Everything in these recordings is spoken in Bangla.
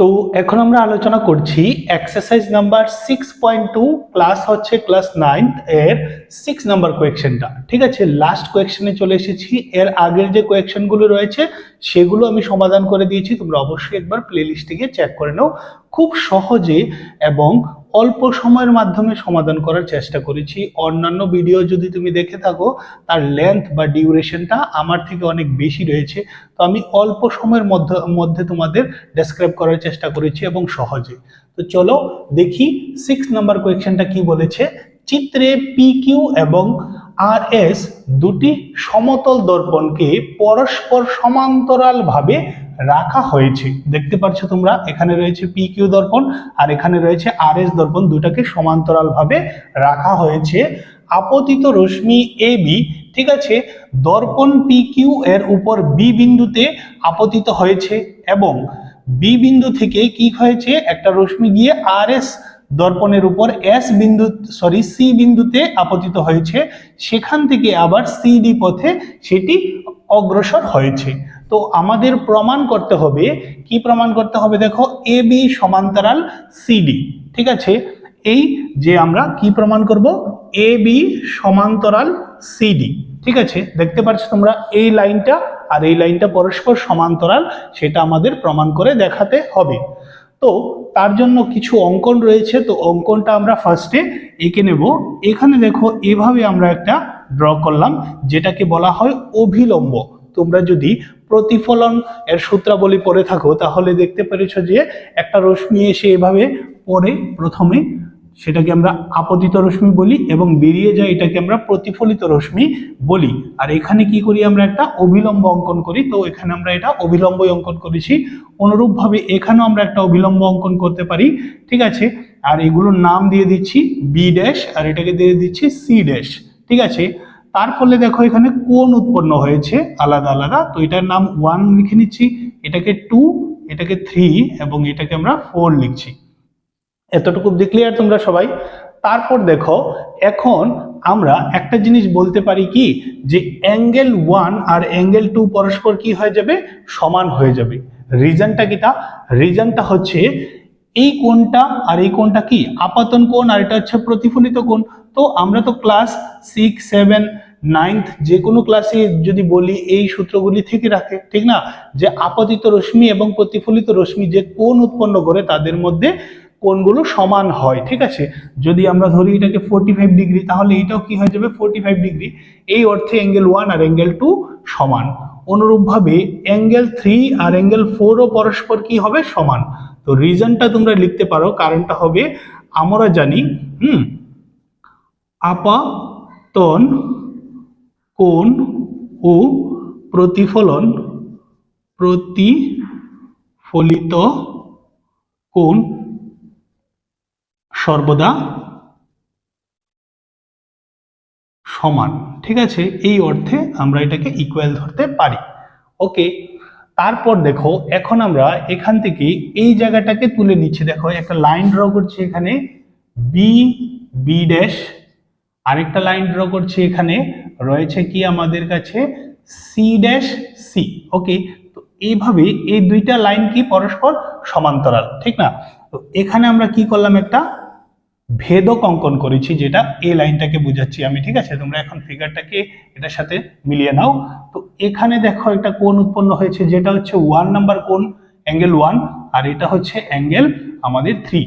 তো এখন আমরা আলোচনা করছি exercise number six point two class হচ্ছে ক্লাস নাইন এর সিক্স নাম্বার কোয়েকশনটা ঠিক আছে লাস্ট কোয়েকশনে চলে এসেছি। এর আগের যে কোয়েকশনগুলো রয়েছে, সেগুলো আমি সমাধান করে দিয়েছি। তোমরা অবশ্যই একবার প্লে লিস্টে গিয়ে চেক করে নাও। খুব সহজে এবং অল্প সময়ের মাধ্যমে সমাধান করার চেষ্টা করেছি। অন্যান্য ভিডিও যদি তুমি দেখে থাকো, তার লেন্থ বা ডিউরেশনটা আমার থেকে অনেক বেশি রয়েছে। তো আমি অল্প সময়ের মধ্যে মধ্যে তোমাদের ডেসক্রাইব করার চেষ্টা করেছি এবং সহজে। তো চলো দেখি সিক্স নাম্বার কোয়েকশনটা কি বলেছে। চিত্রে পি কিউ এবং আর এস দুটি সমতল দর্পণকে পরস্পর সমান্তরালভাবে রাখা হয়েছে। দেখতে পাচ্ছ তোমরা, এখানে রয়েছে পি কিউ দর্পণ আর এখানে রয়েছে আর এস দর্পণ। দুটাকে সমান্তরালভাবে রাখা হয়েছে। আপতিত রশ্মি এ বি ঠিক আছে? দর্পণ পি কিউ এর উপর বি বিন্দুতে আপতিত হয়েছে এবং বি বিন্দু থেকে কি হয়েছে? একটা রশ্মি গিয়ে আর এস দর্পণের উপর এস বিন্দু সরি সি বিন্দুতে আপতিত হয়েছে। সেখান থেকে আবার সিডি পথে সেটি অগ্রসর হয়েছে। তো আমাদের প্রমাণ করতে হবে। কি প্রমাণ করতে হবে দেখো? এ বি সমান্তরাল সিডি ঠিক আছে? এই যে আমরা কি প্রমাণ করব? এ বি সমান্তরাল সিডি ঠিক আছে? দেখতে পাচ্ছ তোমরা এই লাইনটা আর এই লাইনটা পরস্পর সমান্তরাল, সেটা আমাদের প্রমাণ করে দেখাতে হবে। তো তার জন্য কিছু অঙ্কন রয়েছে, তো অঙ্কনটা আমরা ফার্স্টে এঁকে নেব। এখানে দেখো, এভাবে আমরা একটা ড্র করলাম, যেটাকে বলা হয় অভিলম্ব। তোমরা যদি প্রতিফলন এর সূত্রাবলী পড়ে থাকো, তাহলে দেখতে পেরেছ যে একটা রশ্মি এসে এভাবে পড়ে প্রথমে। সেটাকে আমরা আপতিত রশ্মি বলি এবং বেরিয়ে যায় এটাকে আমরা প্রতিফলিত রশ্মি বলি। আর এখানে কি করি আমরা একটা অবিলম্ব অঙ্কন করি? তো এখানে আমরা এটা অভিলম্বই অঙ্কন করেছি। অনুরূপভাবে এখানেও আমরা একটা অবিলম্ব অঙ্কন করতে পারি। ঠিক আছে? আর এগুলোর নাম দিয়ে দিচ্ছি বি ড্যাশ আর এটাকে দিয়ে দিচ্ছি সি ড্যাশ ঠিক আছে? তার ফলে দেখো এখানে কোন উৎপন্ন হয়েছে, আলাদা আলাদা। তো এটার নাম ওয়ান লিখে নিচ্ছি। এটাকে টু এটাকে থ্রি এবং এটাকে আমরা ফোর লিখছি। এতটুকু ক্লিয়ার তোমরা সবাই। তারপর দেখো, এখন আমরা একটা জিনিস বলতে পারি কি? যে অ্যাঙ্গেল ওয়ান আর অ্যাঙ্গেল টু পরস্পর কি হয়ে যাবে? সমান হয়ে যাবে। রিজনটা কিটা? রিজনটা হচ্ছে এই কোণটা আর এই কোণটা কি? আপাতন কোণ আর এটা হচ্ছে প্রতিফলিত কোণ। তো আমরা তো ক্লাস সিক্স সেভেন নাইন্থ যে কোনো ক্লাসে যদি বলি, এই সূত্রগুলি থেকে রাখে, ঠিক না? যে আপতিত রশ্মি এবং প্রতিফলিত রশ্মি যে কোণ উৎপন্ন করে, তাদের মধ্যে কোণগুলো সমান হয়, ঠিক আছে? যদি আমরা ধরি এটাকে ফোর্টি ফাইভ ডিগ্রি তাহলে এটাও কি হয়ে যাবে? ফোর্টি ফাইভ ডিগ্রি এই অর্থে অ্যাঙ্গেল ওয়ান আর অ্যাঙ্গেল টু সমান। অনুরূপভাবে অ্যাঙ্গেল থ্রি আর অ্যাঙ্গেল ফোরও পরস্পর কি হবে? সমান। তো রিজনটা তোমরা লিখতে পারো, কারণটা হবে আমরা জানি, হুম আপাতন কোণ ও প্রতিফলন প্রতিফলিত কোণ সর্বদা সমান। ঠিক আছে, এই অর্থে আমরা এটাকে ইকুয়াল ধরতে পারি। ওকে তারপর দেখো, এখন আমরা এখান থেকে এই জায়গাটাকে তুলে নিচ্ছি। দেখো, একটা লাইন ড্র করছি এখানে বি বি ড্যাশ আরেকটা লাইন ড্র করছি এখানে, রয়েছে কি আমাদের কাছে? সি ড্যাশ সি ওকে তো এইভাবে এই দুইটা লাইন কি পরস্পর সমান্তরাল, ঠিক না? তো এখানে আমরা কি করলাম একটা ভেদক অঙ্কন করেছি, যেটা এই লাইনটাকে বুঝাচ্ছি আমি, ঠিক আছে? তোমরা এখন ফিগারটাকে এটার সাথে মিলিয়ে নাও। তো এখানে দেখো একটা কোণ উৎপন্ন হয়েছে, যেটা হচ্ছে ওয়ান নাম্বার কোণ অ্যাঙ্গেল ওয়ান আর এটা হচ্ছে অ্যাঙ্গেল আমাদের থ্রি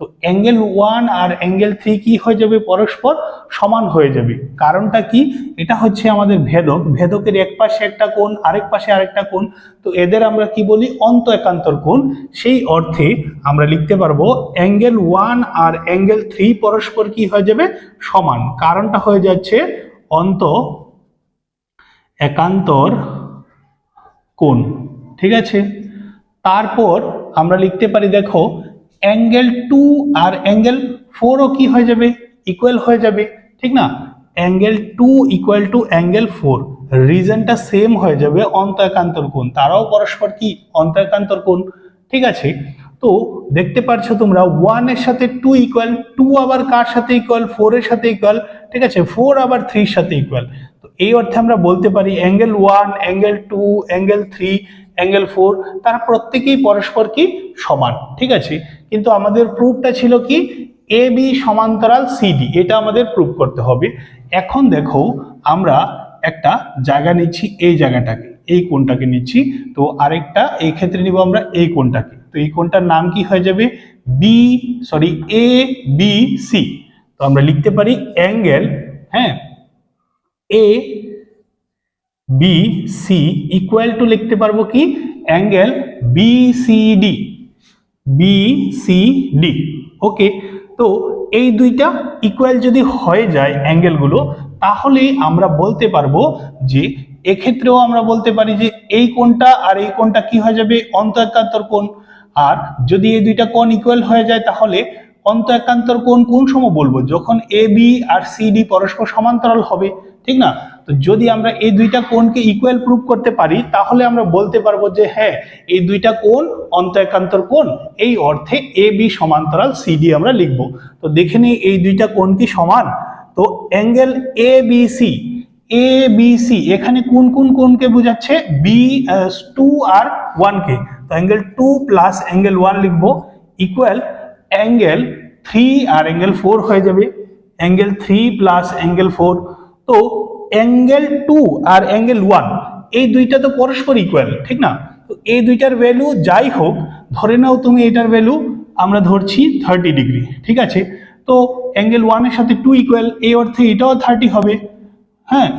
তো অ্যাঙ্গেল ওয়ান আর অ্যাঙ্গেল থ্রি কি হয়ে যাবে পরস্পর? সমান হয়ে যাবে। কারণটা কি? এটা হচ্ছে আমাদের ভেদক। ভেদকের এক পাশে একটা কোণ, আরেক পাশে আরেকটা কোণ। তো এদের আমরা কি বলি? অন্ত একান্তর কোণ। সেই অর্থে আমরা লিখতে পারব অ্যাঙ্গেল ওয়ান আর অ্যাঙ্গেল থ্রি পরস্পর কি হয়ে যাবে? সমান। কারণটা হয়ে যাচ্ছে অন্ত একান্তর কোণ। ঠিক আছে? তারপর আমরা লিখতে পারি, দেখো, অ্যাঙ্গেল টু আর অ্যাঙ্গেল ফোরও কি হয়ে যাবে? ইকুয়াল হয়ে যাবে, ঠিক না? Angle two equal to angle four রিজনটা same হয়ে যাবে অন্ত একান্তর কোণ। তারাও পরস্পর কি? অন্ত একান্তর কোণ, ঠিক আছে? তো দেখতে পাচ্ছ তোমরা ওয়ানের সাথে টু ইকুয়াল টু আবার কার সাথে ইকুয়াল ফোরের সাথে ইকুয়াল ঠিক আছে? ফোর আবার থ্রির সাথে ইকুয়াল তো এই অর্থে আমরা বলতে পারি angle one angle two angle three angle four তারা প্রত্যেকেই পরস্পর কি? সমান, ঠিক আছে? কিন্তু আমাদের প্রুফটা ছিল কি? এ বি সমান্তরাল সিডি এটা আমাদের প্রুফ করতে হবে। এখন দেখো, আমরা একটা জায়গা নিচ্ছি এই জায়গাটাকে, এই কোণটাকে নিচ্ছি। তো আরেকটা, এই ক্ষেত্রে নিব আমরা এই কোণটাকে। তো এই কোণটার নাম কি হয়ে যাবে? B sorry A B C তো আমরা লিখতে পারি অ্যাঙ্গেল হ্যাঁ? A B C equal to লিখতে পারব কি? Angle B C D B C D okay তো এই দুইটা ইকুয়াল যদি হয়ে যায় অ্যাঙ্গেলগুলো তাহলে আমরা বলতে পারব যে এক্ষেত্রেও আমরা বলতে পারি যে এই কোণটা আর এই কোণটা কি হয়ে যাবে? অন্ত একান্তর কোণ। আর যদি এই দুইটা কোণ ইকুয়াল হয়ে যায়, তাহলে অন্ত একান্তর কোণ কোন সময় বলব? যখন এ বি আর সি ডি পরস্পর সমান্তরাল হবে, ঠিক না? তো যদি আমরা এই দুইটা কোণকে ইকুয়াল প্রুভ করতে পারি, তাহলে আমরা বলতে পারব যে হ্যাঁ এই দুইটা কোণ অন্ত একান্তর কোণ, এই অর্থে এ, বি সমান্তরাল সিডি আমরা লিখব। তো দেখে নিই এই দুইটা কোণ কি সমান? তো angle A B C A B C এখানে কোন কোন কোণকে বোঝাচ্ছে? বি টু আর ওয়ান কে। তো angle two plus angle one লিখব। ইকুয়াল অ্যাঙ্গেল থ্রি আর অ্যাঙ্গেল ফোর হয়ে যাবে। Angle three plus angle four তো অ্যাঙ্গেল টু আর অ্যাঙ্গেল ওয়ান এই দুইটা তো পরস্পর ইকুয়াল ঠিক না? তো এই দুইটার ভ্যালু যাই হোক, ধরে নাও তুমি এটার ভ্যালু আমরা ধরছি থার্টি ডিগ্রি ঠিক আছে? তো অ্যাঙ্গেল ওয়ানের সাথে টু ইকুয়াল এই অর্থে এটাও থার্টি হবে হ্যাঁ?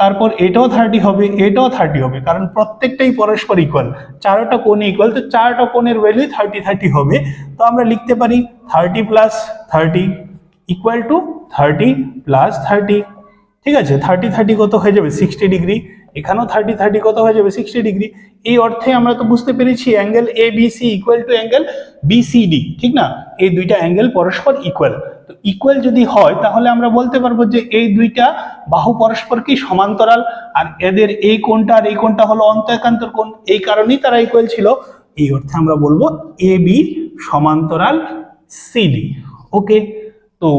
তারপর এটাও থার্টি হবে, এটাও থার্টি হবে, কারণ প্রত্যেকটাই পরস্পর ইকুয়াল চারোটা কোণ ইকুয়াল তো চারটা কোণের ভ্যালু থার্টি থার্টি হবে। তো আমরা লিখতে পারি thirty plus thirty equal to thirty plus thirty ঠিক আছে থার্টি থার্টি কত হয়ে যাবে? সিক্সটি ডিগ্রি এখানেও থার্টি থার্টি কত হয়ে যাবে? সিক্সটি ডিগ্রি এই অর্থে আমরা তো বুঝতে পেরেছি angle A B C equal to angle BCD ঠিক না? এই দুইটা অ্যাঙ্গেল পরস্পর ইকুয়াল তো ইকুয়াল যদি হয়, তাহলে আমরা বলতে পারব যে এই দুইটা বাহু পরস্পর কি সমান্তরাল, আর এদের এই কোণটা আর এই কোণটা হলো অন্ত একান্তর কোণ। এই কারণেই তারা ইকুয়াল ছিল। এই অর্থে আমরা বলব এ বি সমান্তরাল সিডি ওকে তো